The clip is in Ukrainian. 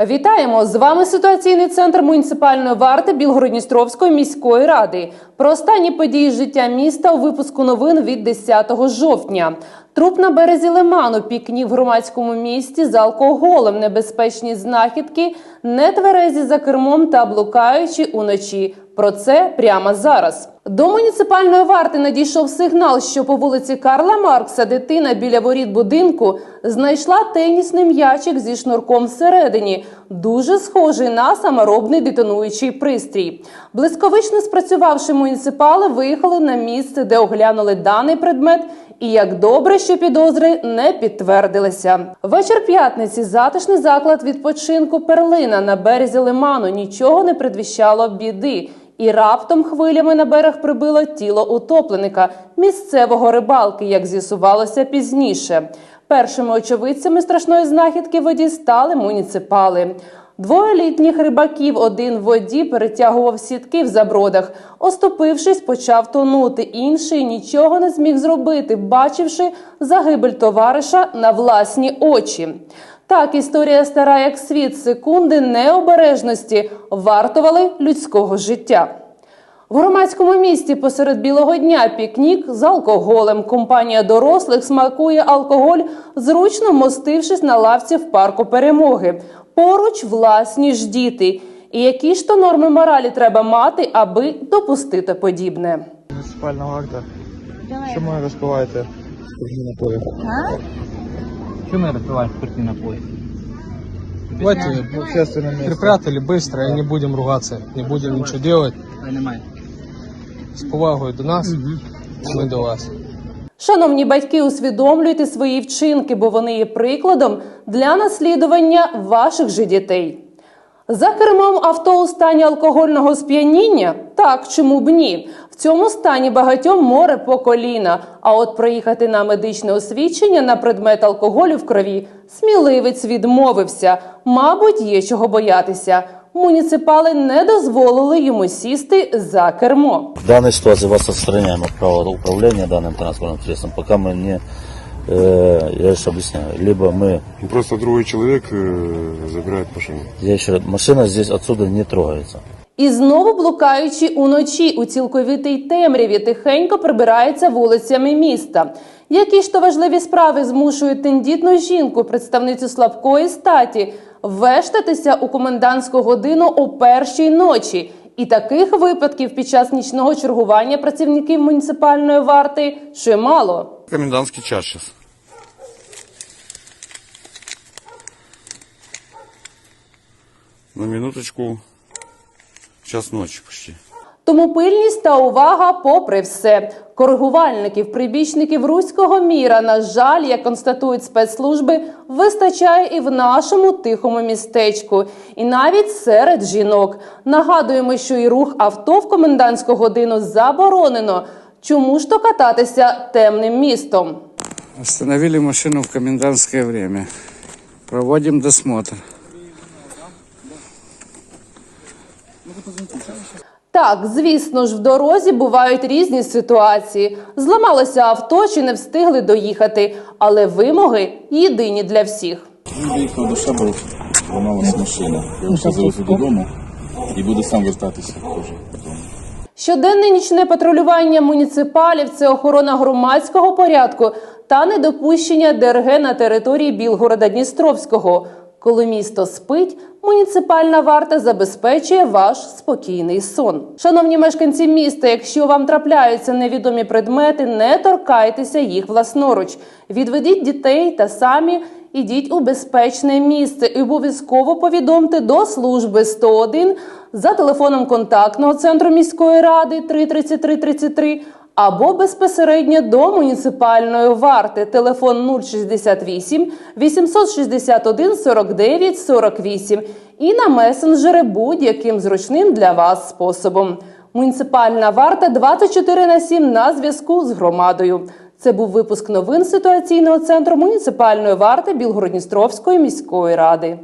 Вітаємо! З вами ситуаційний центр муніципальної варти Білгородністровської міської ради. Про останні події життя міста у випуску новин від 10 жовтня. Труп на березі лиману, пікнік в громадському місті з алкоголем, небезпечні знахідки, нетверезі за кермом та блукаючи уночі. Про це прямо зараз. До муніципальної варти надійшов сигнал, що по вулиці Карла Маркса дитина біля воріт будинку знайшла тенісний м'ячик зі шнурком всередині, дуже схожий на саморобний детонуючий пристрій. Блисковично спрацювавши муніципали, виїхали на місце, де оглянули даний предмет. І як добре, що підозри не підтвердилися. Вечір п'ятниці затишний заклад відпочинку перлина на березі лиману нічого не предвіщало біди. І раптом хвилями на берег прибило тіло утопленика, місцевого рибалки, як з'ясувалося пізніше. Першими очевидцями страшної знахідки воді стали муніципали. Двоє літніх рибаків, один в воді перетягував сітки в забродах. Оступившись, почав тонути. Інший нічого не зміг зробити, бачивши загибель товариша на власні очі. Так, історія стара як світ, секунди необережності вартували людського життя. В громадському місті посеред білого дня пікнік з алкоголем. Компанія дорослих смакує алкоголь, зручно мостившись на лавці в парку перемоги. Поруч власні ж діти. І які ж то норми моралі треба мати, аби допустити подібне? Муніципальна варта. Чому ви розпиваєте спиртні напої? Почему я распиваю спиртный напой? Давайте в общественном месте. Припрятали быстро и не будем ругаться, не будем ничего делать. Понимаю. З повагою до нас, ми до вас. Шановні батьки, усвідомлюйте свої вчинки, бо вони є прикладом для наслідування ваших же дітей. За кермом авто у стані алкогольного сп'яніння? Так, чому б ні? В цьому стані багатьом море по коліна. А от проїхати на медичне освідчення на предмет алкоголю в крові сміливець відмовився. Мабуть, є чого боятися Муніципали не дозволили йому сісти за кермо. В данной ситуации вас отстраняем от права управления данным транспортным средством, пока мы не, э, я же объясняю, либо мы, Просто другой человек э, забирает машину. я еще раз, машина здесь отсюда не трогается. І знову блукаючи уночі у цілковитій темряві, тихенько прибирається вулицями міста. Які ж то важливі справи змушують тендітну жінку, представницю слабкої статі, вештатися у комендантську годину о першій ночі. І таких випадків під час нічного чергування працівників муніципальної варти чимало. Комендантский час сейчас. На минуточку. Час ночи почти. Тому пильність та увага попри все. Коригувальників, прибічників руського міра, на жаль, як констатують спецслужби, вистачає і в нашому тихому містечку, і навіть серед жінок. Нагадуємо, що і рух авто в комендантську годину заборонено. Чому ж то кататися темним містом? Остановили машину в комендантское время. Проводим досмотр. Так, звісно ж, в дорозі бувають різні ситуації. Зламалося авто чи не встигли доїхати, але вимоги єдині для всіх. Виїхав до себе, зламалася машина. Зразу додому і буде сам вертатися теж додому. Щоденне нічне патрулювання муніципалів це охорона громадського порядку та недопущення ДРГ на території Білгорода Дністровського. Коли місто спить, муніципальна варта забезпечує ваш спокійний сон. Шановні мешканці міста, якщо вам трапляються невідомі предмети, не торкайтеся їх власноруч. Відведіть дітей та самі ідіть у безпечне місце і обов'язково повідомте до служби 101 за телефоном контактного центру міської ради 33333 або безпосередньо до муніципальної варти телефон 068 861 49 48 і на месенджери будь-яким зручним для вас способом. Муніципальна варта 24 на 7 на зв'язку з громадою. Це був випуск новин ситуаційного центру муніципальної варти Білгородністровської міської ради.